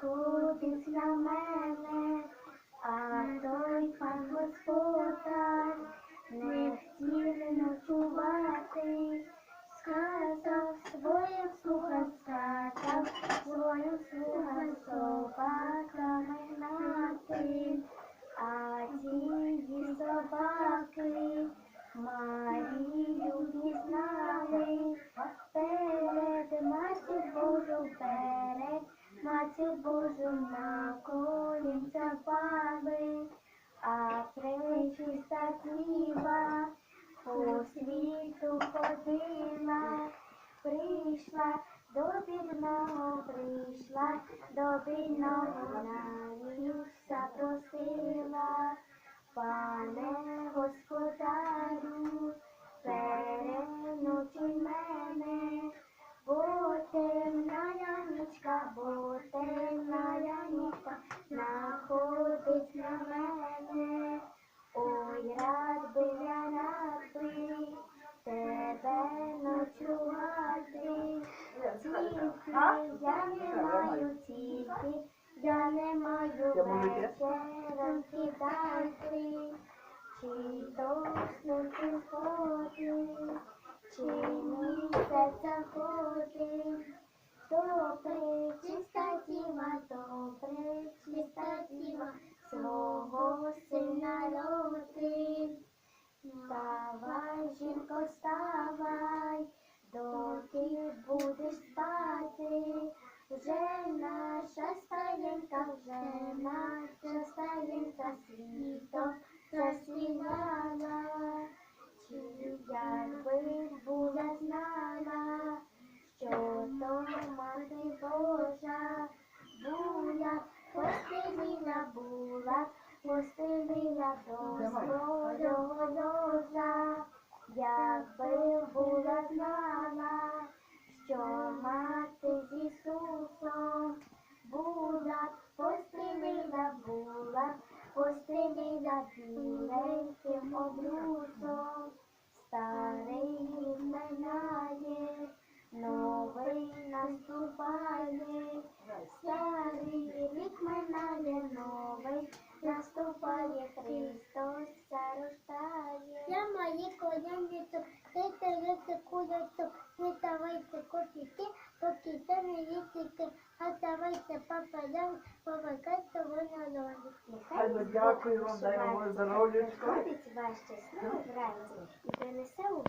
Ходить на мене, а той пан Господа. Перед матір Божу, перед матір Божу на колінця пали, а пречиста діва по світу ходила, прийшла до бідного, прийшла до бідного, на Ісуса находить на мене. Ой, рад би я рад би тебе ночувати. Тільки я не маю, тільки я не маю вечером кидати. Чи то снути сходи, чи місяця ходить. Добре, стаєнка, вже наша стаєнка світом засвіляла. Чи якби була знала, що то мати Божа була, постеліна була, постеліна до свого ложа, якби була знала, була, постеліна біленьким обрусом, старий минає, новий наступає, старий рік минає, новий наступає, Христос зарождає. Я мої колянницю, ти курицю, не давайте копійки, поки це не їстики, а давайте папаям, помагайте того ловити. Хай би дякую вам, дай вам здоров'ячко. Ходить вас щасливо вранці і принесе у